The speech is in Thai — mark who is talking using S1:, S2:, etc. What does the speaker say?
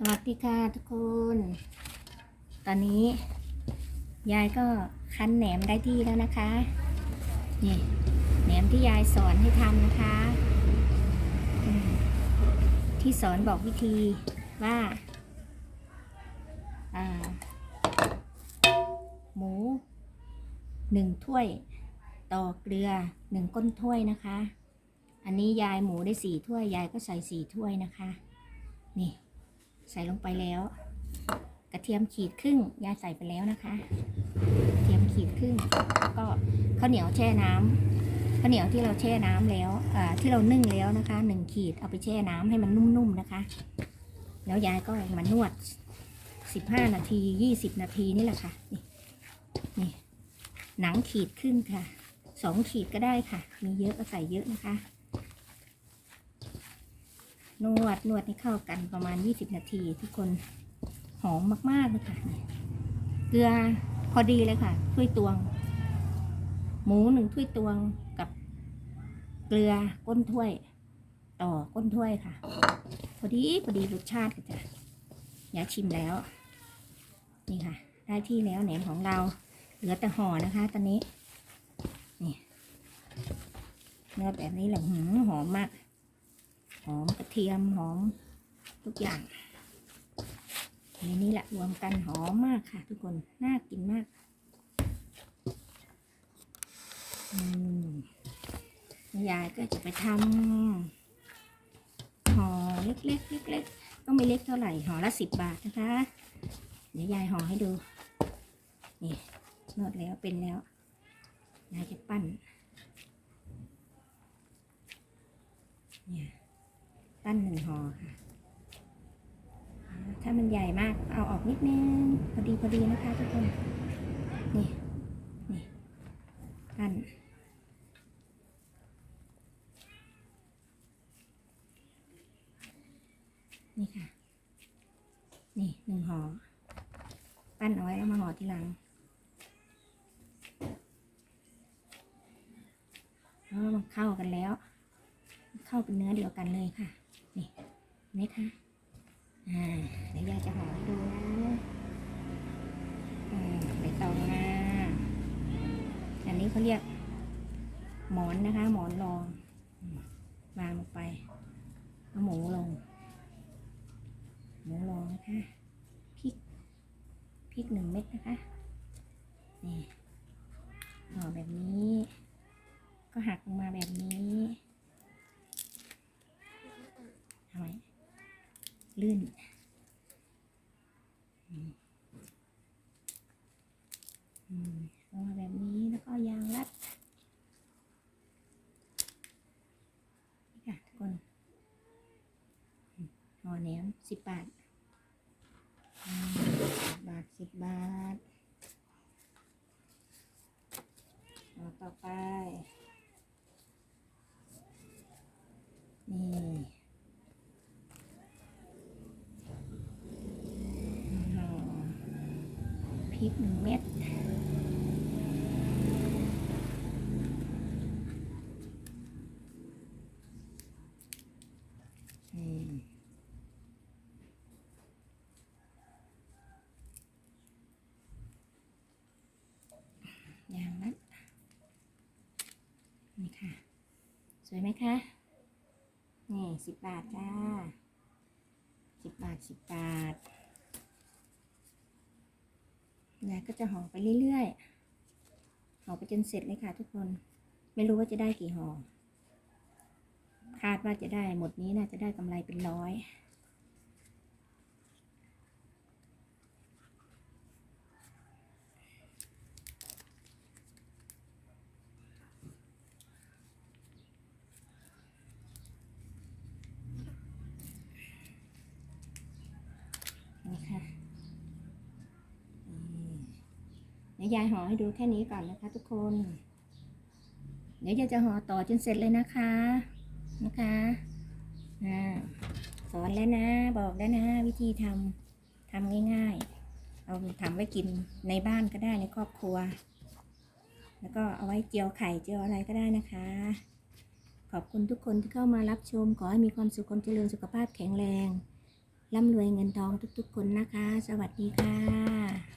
S1: สวัสดีค่ะทุกคน ตอนนี้ ยายก็คั้นแหนมได้ที่แล้วนะคะ นี่แหนมที่ยายสอนให้ทำนะคะ ที่สอนบอกวิธีว่าอ่าหมูหนึ่งถ้วย ต่อเกลือหนึ่งก้นถ้วยนะคะ อันนี้ยายหมูได้สี่ถ้วย ยายก็ใส่สี่ถ้วยนะคะ นี่ ใส่ลงไปแล้ว กระเทียมขีดครึ่งยายใส่ไปแล้วนะคะ กระเทียมขีดครึ่งแล้วก็ข้าวเหนียวแช่น้ำข้าวเหนียวที่เราแช่น้ำแล้วอ่าที่เรานึ่งแล้วนะคะหนึ่งขีดเอาไปแช่น้ำให้มันนุ่มๆนะคะ แล้วยายก็มานวดสิบห้านาทียี่สิบนาทีนี่แหละค่ะนี่นี่หนังขีดครึ่งค่ะสองขีดก็ได้ค่ะ มีเยอะก็ใส่เยอะนะคะ นวดนวดให้เข้ากันประมาณ 20 นาทีทุกคนหอมมากๆเลยค่ะ เกลือพอดีเลยค่ะถ้วยตวง หมูหนึ่งถ้วยตวงกับเกลือก้นถ้วย ต่อก้นถ้วยค่ะ พอดีพอดีรสชาติค่ะจ้ะอย่าชิมแล้ว นี่ค่ะ ได้ที่แล้วแหนมของเรา เหลือแต่ห่อนะคะ ตอนนี้นี่เนื้อแบบนี้แหละหอมมาก อมกระเทียมหอมทุกอย่างในนี้แหละรวมกันหอมมากค่ะ ทุกคนน่ากินมากอืมยายก็จะไปทำห่อเล็กๆเล็กๆก็ไม่เล็กเท่าไหร่ห่อละสิบบาทนะคะ เดี๋ยวยายห่อให้ดู นี่นวดแล้วเป็นแล้วยายจะปั้นเนี่ย ปั้นหนึ่งห่อค่ะ ถ้ามันใหญ่มากเอาออกนิดนึงพอดีพอดีนะคะทุกคน นี่ นี่ ปั้นนี่ค่ะ นี่หนึ่งห่อ ปั้นเอาไว้แล้วมาห่อทีหลังแล้วมันเข้ากันแล้ว เข้าเป็นเนื้อเดียวกันเลยค่ะ นี่เห็นไหมคะอ่าเดี๋ยวยายจะห่อให้ดูนะอ่าใบตองมาอันนี้เขาเรียก หมอนนะคะ หมอนรองวางลงไปเอาหมูลง หมูลงนะคะพริกพริกหนึ่งเม็ดนะคะนี่ห่อแบบนี้ ก็หักลงมาแบบนี้ ทำไมลื่นอืมอืมลงมาแบบนี้แล้วก็ยางรัด นี่ค่ะทุกคนห่อแหนมสิบบาทบาทสิบบาทห่อต่อไป นี่ห่อ พริกหนึ่งเม็ดอืมอย่างนั้นนี่ค่ะ สวยไหมคะ นี่สิบบาทจ้าสิบบาทสิบบาท ยายก็จะห่อไปเรื่อยๆห่อไปจนเสร็จเลยค่ะทุกคน ไม่รู้ว่าจะได้กี่ห่อ คาดว่าจะได้หมดนี้น่าจะได้กำไรเป็นร้อยนี่ค่ะนี่ เดี๋ยวยายห่อให้ดูแค่นี้ก่อนนะคะทุกคน เดี๋ยวยายจะห่อต่อจนเสร็จเลยนะคะ นะคะอ่าสอนแล้วนะ บอกแล้วนะ วิธีทำทำง่าย ๆ เอาทำไว้กินในบ้านก็ได้ในครอบครัว แล้วก็เอาไว้เจียวไข่เจียวอะไรก็ได้นะคะ ขอบคุณทุกคนที่เข้ามารับชม ขอให้มีความสุขความเจริญสุขภาพแข็งแรงร่ำรวยเงินทองทุกๆคนนะคะ สวัสดีค่ะ